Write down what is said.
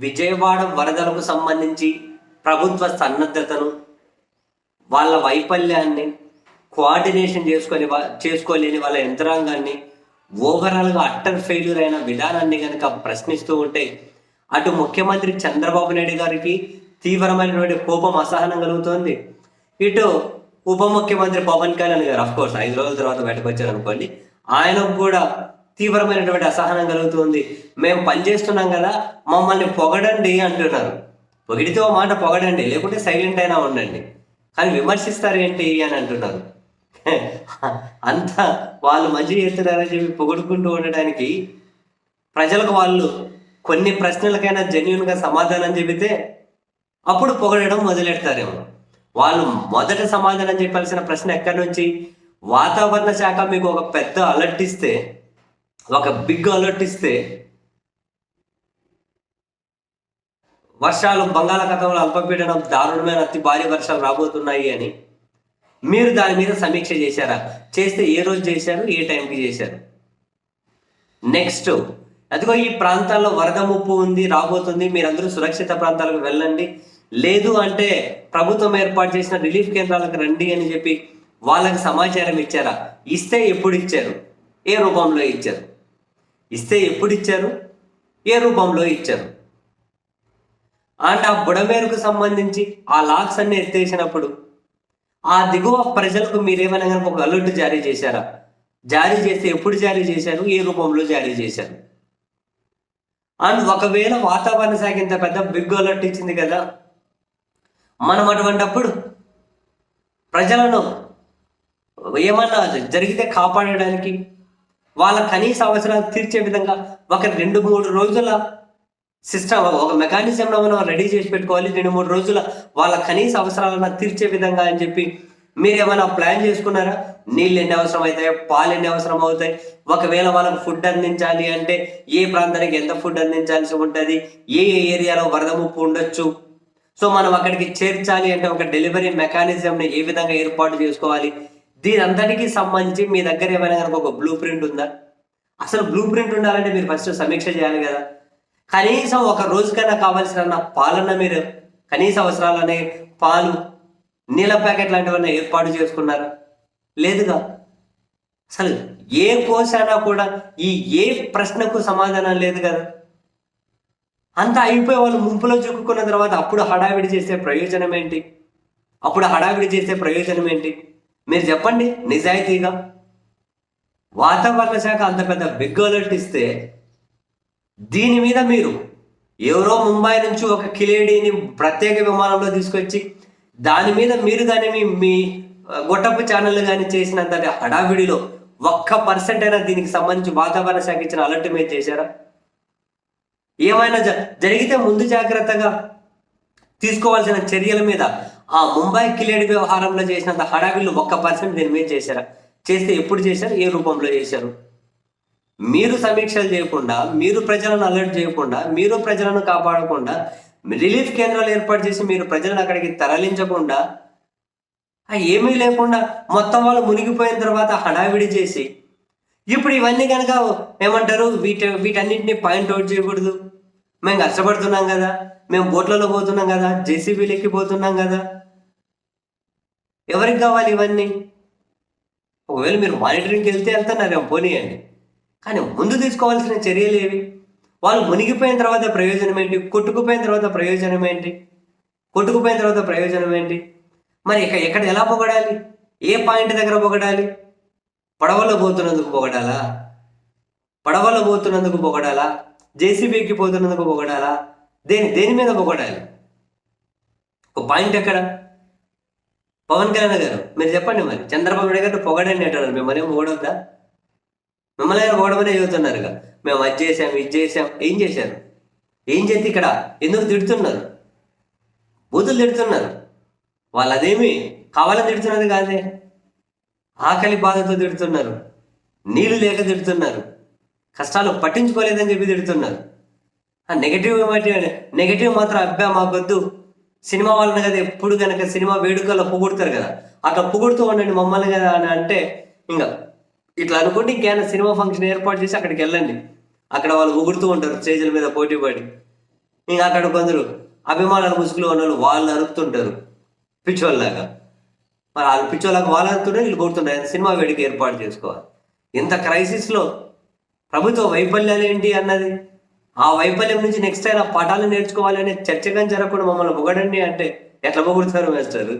విజయవాడ వరదలకు సంబంధించి ప్రభుత్వ సన్నద్ధతను వాళ్ళ వైఫల్యాన్ని కోఆర్డినేషన్ చేసుకొని చేసుకోలేని వాళ్ళ యంత్రాంగాన్ని ఓవరాల్గా అట్టర్ ఫెయిల్యూర్ అయిన విధానాన్ని కనుక ప్రశ్నిస్తూ ఉంటే అటు ముఖ్యమంత్రి చంద్రబాబు నాయుడు గారికి తీవ్రమైనటువంటి కోపం అసహనం కలుగుతోంది. ఇటు ఉప ముఖ్యమంత్రి పవన్ కళ్యాణ్ గారు అఫ్ కోర్స్ ఐదు రోజుల తర్వాత బయటకు వచ్చారు అనుకోండి ఆయనకు కూడా తీవ్రమైనటువంటి అసహనం కలుగుతుంది. మేము పనిచేస్తున్నాం కదా మమ్మల్ని పొగడండి అంటున్నారు. పొగిడితే ఓ మాట పొగడండి లేకుంటే సైలెంట్ అయినా ఉండండి. కానీ విమర్శిస్తారు ఏంటి అని అంటున్నారు. అంతా వాళ్ళు మంచి చేస్తున్నారని చెప్పి పొగుడుకుంటూ ఉండడానికి ప్రజలకు వాళ్ళు కొన్ని ప్రశ్నలకైనా జెన్యున్గా సమాధానం చెబితే అప్పుడు పొగడడం మొదలెడతారేమో. వాళ్ళు మొదట సమాధానం చెప్పాల్సిన ప్రశ్న ఎక్కడి నుంచి? వాతావరణ శాఖ మీకు ఒక పెద్ద అలర్ట్ ఇస్తే ఒక బిగ్ అలర్ట్ ఇస్తే వర్షాలు బంగాళాఖాతంలో అల్పపీడనం దారుణమైన అతి భారీ వర్షాలు రాబోతున్నాయి అని మీరు దాని మీద సమీక్ష చేశారా? చేస్తే ఏ రోజు చేశారు? ఏ టైంకి చేశారు? నెక్స్ట్ అదిగో ఈ ప్రాంతాల్లో వరద ముప్పు ఉంది రాబోతుంది. మీరందరూ సురక్షిత ప్రాంతాలకు వెళ్ళండి. లేదు అంటే ప్రభుత్వం ఏర్పాటు చేసిన రిలీఫ్ కేంద్రాలకు రండి అని చెప్పి వాళ్ళకి సమాచారం ఇచ్చారా? ఇస్తే ఎప్పుడు ఇచ్చారు? ఏ రూపంలో ఇచ్చారు? ఇస్తే ఎప్పుడు ఇచ్చారు ఏ రూపంలో ఇచ్చారు? అండ్ ఆ బుడమేరుకు సంబంధించి ఆ లాక్స్ అన్ని ఎత్తేసినప్పుడు ఆ దిగువ ప్రజలకు మీరేమైనా కనుక ఒక అలర్ట్ జారీ చేశారా? జారీ చేస్తే ఎప్పుడు జారీ చేశారు? ఏ రూపంలో జారీ చేశారు? అండ్ ఒకవేళ వాతావరణ శాఖ ఇంత పెద్ద బిగ్ అలర్ట్ ఇచ్చింది కదా మనం అటువంటప్పుడు ప్రజలను ఏమన్నా జరిగితే కాపాడడానికి వాళ్ళ కనీస అవసరాలు తీర్చే విధంగా ఒక రెండు మూడు రోజుల సిస్టమ్ ఒక మెకానిజం మనం రెడీ చేసి పెట్టుకోవాలి. రెండు మూడు రోజుల వాళ్ళ కనీస అవసరాలను తీర్చే విధంగా అని చెప్పి మీరు ఏమైనా ప్లాన్ చేసుకున్నారా? నీళ్ళు ఎన్ని అవసరం అవుతాయి పాలు ఎన్ని అవసరం అవుతాయి ఒకవేళ వాళ్ళకి ఫుడ్ అందించాలి అంటే ఏ ప్రాంతానికి ఎంత ఫుడ్ అందించాల్సి ఉంటుంది? ఏ ఏ ఏరియాలో వరద ముప్పు ఉండొచ్చు? సో మనం అక్కడికి చేర్చాలి అంటే ఒక డెలివరీ మెకానిజంని ఏ విధంగా ఏర్పాటు చేసుకోవాలి? దీని అంతటికి సంబంధించి మీ దగ్గర ఏమైనా కనుక ఒక బ్లూ ప్రింట్ ఉందా? అసలు బ్లూ ప్రింట్ ఉండాలంటే మీరు ఫస్ట్ సమీక్ష చేయాలి కదా. కనీసం ఒక రోజుకైనా కావాల్సిన పాలన మీరు కనీస అవసరాలనే పాలు నీళ్ళ ప్యాకెట్ లాంటివన్నీ ఏర్పాటు చేసుకున్నారా? లేదుగా. అసలు ఏ కోసైనా కూడా ఈ ఏ ప్రశ్నకు సమాధానం లేదు కదా. అంతా అయిపోయి వాళ్ళు ముంపులో చిక్కుకున్న తర్వాత అప్పుడు హడావిడి చేసే ప్రయోజనం ఏంటి? అప్పుడు హడావిడి చేసే ప్రయోజనం ఏంటి? మీరు చెప్పండి నిజాయితీగా? వాతావరణ శాఖ అంత పెద్ద బిగ్ అలర్ట్ ఇస్తే దీని మీద మీరు ఎవరో ముంబై నుంచి ఒక కిలేడీని ప్రత్యేక విమానంలో తీసుకొచ్చి దాని మీద మీరు కానీ మీ మీ గొట్టపు ఛానల్ కానీ చేసినంత హడావిడిలో ఒక్క పర్సెంట్ అయినా దీనికి సంబంధించి వాతావరణ శాఖ ఇచ్చిన అలర్ట్ మీద చేశారా? ఏమైనా జ- జరిగితే ముందు జాగ్రత్తగా తీసుకోవాల్సిన చర్యల మీద ఆ ముంబై కిలేడి వ్యవహారంలో చేసినంత హడావిళ్ళు ఒక్క పర్సెంట్ దీని మీద చేశారా? చేస్తే ఎప్పుడు చేశారు? ఏ రూపంలో చేశారు? మీరు సమీక్షలు చేయకుండా మీరు ప్రజలను అలర్ట్ చేయకుండా మీరు ప్రజలను కాపాడకుండా రిలీఫ్ కేంద్రాలు ఏర్పాటు చేసి మీరు ప్రజలను అక్కడికి తరలించకుండా ఏమీ లేకుండా మొత్తం వాళ్ళు మునిగిపోయిన తర్వాత హడావిడి చేసి ఇప్పుడు ఇవన్నీ కనుక ఏమంటారు? వీటి వీటన్నిటిని పాయింట్ అవుట్ చేయకూడదు. మేము కష్టపడుతున్నాం కదా. మేము బోట్లలో పోతున్నాం కదా. జేసీబీలు ఎక్కిపోతున్నాం కదా. ఎవరికి కావాలి ఇవన్నీ? ఒకవేళ మీరు మానిటరింగ్కి వెళ్తే వెళ్తున్నారేమో పోనీయండి. కానీ ముందు తీసుకోవాల్సిన చర్యలు ఏవి? వాళ్ళు మునిగిపోయిన తర్వాత ప్రయోజనం ఏంటి? కొట్టుకుపోయిన తర్వాత ప్రయోజనం ఏంటి? కొట్టుకుపోయిన తర్వాత ప్రయోజనం ఏంటి? మరి ఇక ఎక్కడ ఎలా పొగడాలి? ఏ పాయింట్ దగ్గర పొగడాలి? పడవలో పోతున్నందుకు పొగడాలా? పడవలో పోతున్నందుకు పొగడాలా? జేసీబీకి పోతున్నందుకు పొగడాలా? దేని దేని మీద పొగడాలి? ఒక పాయింట్ ఎక్కడ? పవన్ కళ్యాణ్ గారు మీరు చెప్పండి మరి. చంద్రబాబు నాయుడు గారు పొగడండి అంటున్నారు. మిమ్మల్ని ఏం పొగడొద్దా మిమ్మల్ని గారు ఓడమనే చదువుతున్నారు మేము అది చేసాం ఇది చేసాం ఏం చేశారు? ఏం చేసి ఇక్కడ? ఎందుకు తిడుతున్నారు? బూతులు తిడుతున్నారు. వాళ్ళు అదేమి కావాలని తిడుతున్నది కాదే. ఆకలి బాధతో తిడుతున్నారు. నీళ్ళు లేక తిడుతున్నారు. కష్టాలు పట్టించుకోలేదని చెప్పి తిడుతున్నారు. ఆ నెగటివ్ ఏమంటే? నెగటివ్ మాత్రం అబ్బా మాకొద్దు. సినిమా వాళ్ళని కదా ఎప్పుడు కనుక సినిమా వేడుకల్లో పొగుడుతారు కదా. అట్లా పొగుడుతూ ఉండండి మమ్మల్ని కదా అని అంటే ఇంకా ఇట్లా అనుకుంటే ఇంకేమైనా సినిమా ఫంక్షన్ ఏర్పాటు చేసి అక్కడికి వెళ్ళండి. అక్కడ వాళ్ళు పొగుడుతూ ఉంటారు స్టేజ్ల మీద పోటీ పడి. ఇంకా అక్కడ కొందరు అభిమానాలు ముసుగులు ఉన్న వాళ్ళు వాళ్ళు అరుపుతుంటారు. పిచ్చోళ్ళలాగా. మరి వాళ్ళు పిచ్చోళ్ళకి వాళ్ళు అరుతుంటే వీళ్ళు కొడుతుంటారు సినిమా వేడుక ఏర్పాటు చేసుకోవాలి. ఇంత క్రైసిస్లో ప్రభుత్వ వైఫల్యాలు ఏంటి అన్నది? ఆ వైఫల్యం నుంచి నెక్స్ట్ ఆయన పాఠాలు నేర్చుకోవాలి అనే చర్చగా జరగకుండా మమ్మల్ని పొగడండి అంటే ఎట్లా పొగుడుతారు మేస్టర్